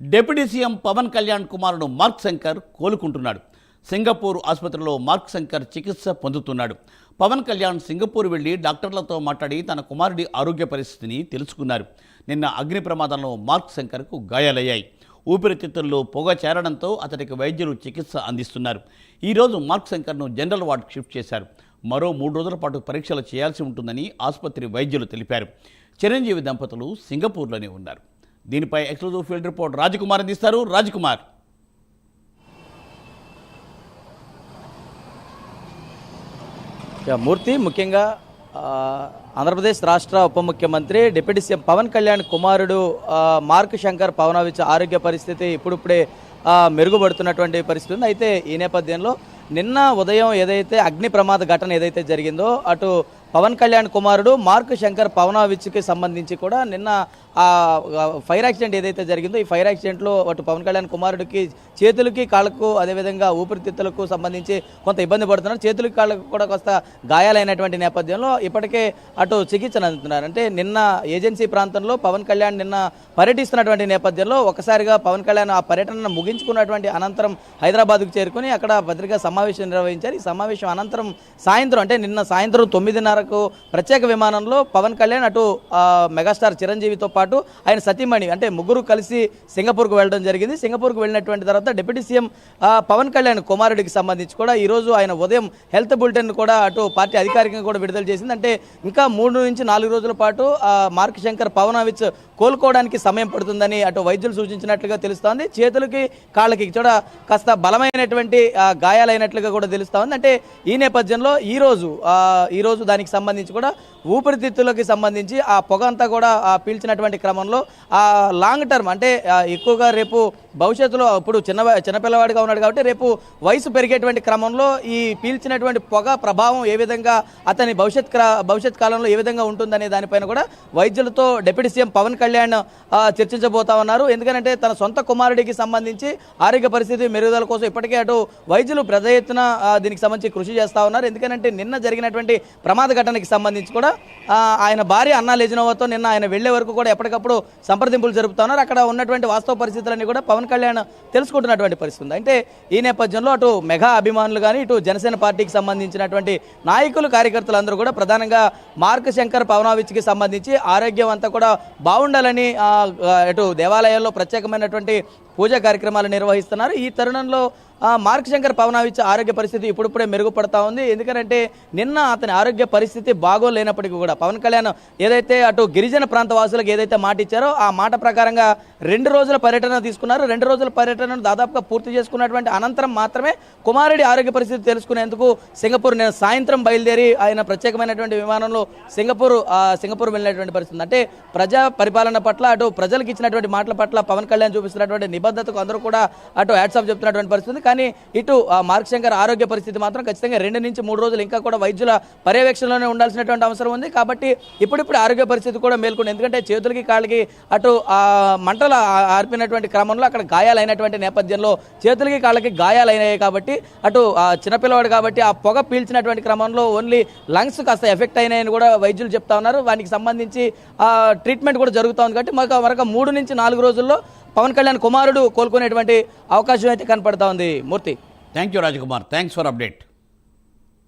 Deputy CM Pawan Kalyan కుమారుడు Mark Shankar కోలుకుంటున్నాడు. Singapore ఆసుపత్రిలో మార్క్ శంకర్ చికిత్స పొందుతున్నాడు. పవన్ కళ్యాణ్ సింగపూర్ వెళ్ళి డాక్టర్లతో మాట్లాడి తన కుమారుడి ఆరోగ్య పరిస్థితిని తెలుసుకున్నారు. నిన్న అగ్ని ప్రమాదంలో మార్క్ శంకర్కు గాయాలయ్యాయి. ఊపిరితిత్తుల్లో పొగ చేరడంతో అతడికి వైద్యులు చికిత్స అందిస్తున్నారు. ఈరోజు మార్క్ శంకర్ను జనరల్ వార్డ్ షిఫ్ట్ చేశారు. మరో మూడు రోజుల పాటు పరీక్షలు చేయాల్సి ఉంటుందని ఆసుపత్రి వైద్యులు తెలిపారు. చిరంజీవి దంపతులు సింగపూర్లోనే ఉన్నారు. దీనిపై ఎక్స్క్లూజివ్ ఫీల్డ్ రిపోర్ట్ రాజకుమార్ అందిస్తారు రాజకుమార్. మూర్తి ముఖ్యంగా ఆంధ్రప్రదేశ్ రాష్ట్ర ఉప ముఖ్యమంత్రి డిప్యూటీ సీఎం పవన్ కళ్యాణ్ కుమారుడు మార్క్ శంకర్ పవనావిచ్ ఆరోగ్య పరిస్థితి ఇప్పుడిప్పుడే మెరుగుపడుతున్నటువంటి పరిస్థితి ఉంది. అయితే ఈ నేపథ్యంలో నిన్న ఉదయం ఏదైతే అగ్ని ప్రమాద ఘటన ఏదైతే జరిగిందో అటు పవన్ కళ్యాణ్ కుమారుడు మార్క్ శంకర్ పవనావిచ్కి సంబంధించి కూడా నిన్న ఆ ఫైర్ యాక్సిడెంట్ ఏదైతే జరిగిందో ఈ ఫైర్ యాక్సిడెంట్లో అటు పవన్ కళ్యాణ్ కుమారుడికి చేతులకి కాళ్ళకు అదేవిధంగా ఊపిరితిత్తులకు సంబంధించి కొంత ఇబ్బంది పడుతున్నారు. చేతులకి కాళ్ళకు కూడా కొంత గాయాలైనటువంటి నేపథ్యంలో ఇప్పటికే అటు చికిత్సను అందుతున్నారు. అంటే నిన్న ఏజెన్సీ ప్రాంతంలో పవన్ కళ్యాణ్ నిన్న పర్యటిస్తున్నటువంటి నేపథ్యంలో ఒకసారిగా పవన్ కళ్యాణ్ ఆ పర్యటనను ముగించుకున్నటువంటి అనంతరం హైదరాబాద్కు చేరుకుని అక్కడ పత్రికా సమావేశం నిర్వహించారు. ఈ సమావేశం అనంతరం సాయంత్రం అంటే నిన్న సాయంత్రం తొమ్మిదిన్నర వరకు ప్రత్యేక విమానంలో పవన్ కళ్యాణ్ అటు మెగాస్టార్ చిరంజీవితో పాటు ఆయన సతీమణి అంటే ముగ్గురు కలిసి సింగపూర్కు వెళ్ళడం జరిగింది. సింగపూర్కు వెళ్ళినటువంటి తర్వాత డిప్యూటీ సీఎం పవన్ కళ్యాణ్ కుమారుడికి సంబంధించి కూడా ఈరోజు ఆయన ఉదయం హెల్త్ బులెటిన్ కూడా అటు పార్టీ అధికారికంగా కూడా విడుదల చేసింది. అంటే ఇంకా మూడు నుంచి నాలుగు రోజుల పాటు మార్క్ శంకర్ పవనావిచ్ కోలుకోవడానికి సమయం పడుతుందని అటు వైద్యులు సూచించినట్లుగా తెలుస్తోంది. చేతులకి కాళ్ళకి చూడ కాస్త బలమైనటువంటి గాయాలైనట్లుగా కూడా తెలుస్తోంది. అంటే ఈ నేపథ్యంలో ఈ రోజు ఈ రోజు దానికి సంబంధించి కూడా ఊపిరితిత్తులకి సంబంధించి ఆ పొగ అంతా కూడా పీల్చినటువంటి క్రమంలో ఆ లాంగ్ టర్మ్ అంటే ఎక్కువగా రేపు భవిష్యత్తులో ఇప్పుడు చిన్న చిన్నపిల్లవాడిగా ఉన్నాడు కాబట్టి రేపు వయసు పెరిగేటువంటి క్రమంలో ఈ పీల్చినటువంటి పొగ ప్రభావం ఏ విధంగా అతని భవిష్యత్ భవిష్యత్ కాలంలో ఏ విధంగా ఉంటుందనే దానిపైన కూడా వైద్యులతో డిప్యూటీ సీఎం పవన్ కళ్యాణ్ ఆ, చర్చించబోతా ఉన్నారు. ఎందుకంటే తన సొంత కుమారుడికి సంబంధించి ఆరోగ్య పరిస్థితి మెరుగుదల కోసం ఇప్పటికే అటు వైద్యులు పెద్ద ఎత్తున దీనికి సంబంధించి కృషి చేస్తా ఉన్నారు. ఎందుకంటే నిన్న జరిగినటువంటి ప్రమాద ఘటనకి సంబంధించి కూడా ఆయన భార్య అన్నా లేజినోవాతో నిన్న ఆయన వెళ్ళే వరకు కూడా ఎప్పటికప్పుడు సంప్రదింపులు జరుపుతా ఉన్నారు. అక్కడ ఉన్నటువంటి వాస్తవ పరిస్థితులన్నీ కూడా పవన్ కళ్యాణ్ తెలుసుకుంటున్నటువంటి పరిస్థితి ఉంది. అంటే ఈ నేపథ్యంలో అటు మెగా అభిమానులు కానీ ఇటు జనసేన పార్టీకి సంబంధించినటువంటి నాయకులు కార్యకర్తలు అందరూ కూడా ప్రధానంగా మార్క్ శంకర్ పవనావిచ్కి సంబంధించి ఆరోగ్యం అంతా కూడా బాగుండాలని అటు ఇటు దేవాలయాల్లో ప్రత్యేకమైనటువంటి పూజా కార్యక్రమాలు నిర్వహిస్తున్నారు. ఈ తరుణంలో మార్క్ శంకర్ పవనావిచ్ ఆరోగ్య పరిస్థితి ఇప్పుడిప్పుడే మెరుగుపడతా ఉంది. ఎందుకంటే నిన్న అతని ఆరోగ్య పరిస్థితి బాగోలేనప్పటికీ కూడా పవన్ కళ్యాణ్ ఏదైతే అటు గిరిజన ప్రాంత వాసులకు ఏదైతే మాట ఇచ్చారో ఆ మాట ప్రకారంగా రెండు రోజుల పర్యటన తీసుకున్నారు. రెండు రోజుల పర్యటనను దాదాపుగా పూర్తి చేసుకున్నటువంటి అనంతరం మాత్రమే కుమారుడి ఆరోగ్య పరిస్థితి తెలుసుకునేందుకు సింగపూర్ నేను సాయంత్రం బయలుదేరి ఆయన ప్రత్యేకమైనటువంటి విమానంలో సింగపూర్ సింగపూర్ వెళ్ళినటువంటి పరిస్థితి అంటే ప్రజా పరిపాలన పట్ల అటు ప్రజలకు ఇచ్చినటువంటి మాటల పట్ల పవన్ కళ్యాణ్ చూపిస్తున్నటువంటి నిబద్ధతకు అందరూ కూడా అటు హ్యాట్సాప్ చెప్తున్నటువంటి పరిస్థితి కానీ ఇటు ఆ, ఆరోగ్య పరిస్థితి మాత్రం ఖచ్చితంగా రెండు నుంచి మూడు రోజులు ఇంకా కూడా వైద్యుల పర్యవేక్షణలోనే ఉండాల్సినటువంటి అవసరం ఉంది. కాబట్టి ఇప్పుడిప్పుడు ఆరోగ్య పరిస్థితి కూడా మేల్కొంది. ఎందుకంటే చేతులకి కాళ్ళకి అటు మంటలు ఆర్పినటువంటి క్రమంలో అక్కడ గాయాలైనటువంటి నేపథ్యంలో చేతులకి కాళ్ళకి గాయాలైనాయి కాబట్టి అటు ఆ, చిన్నపిల్లవాడు కాబట్టి ఆ పొగ పీల్చినటువంటి క్రమంలో ఓన్లీ లంగ్స్ కాస్త ఎఫెక్ట్ అయినాయని కూడా వైద్యులు చెప్తా ఉన్నారు. వానికి సంబంధించి ఆ, ట్రీట్మెంట్ కూడా జరుగుతూ ఉంది. కాబట్టి మరొక మరొక మూడు నుంచి నాలుగు రోజుల్లో పవన్ కళ్యాణ్ కుమారుడు కోలుకునేటువంటి అవకాశం అయితే కనపడతా ఉంది. Murthy. Thank you Rajkumar thanks for update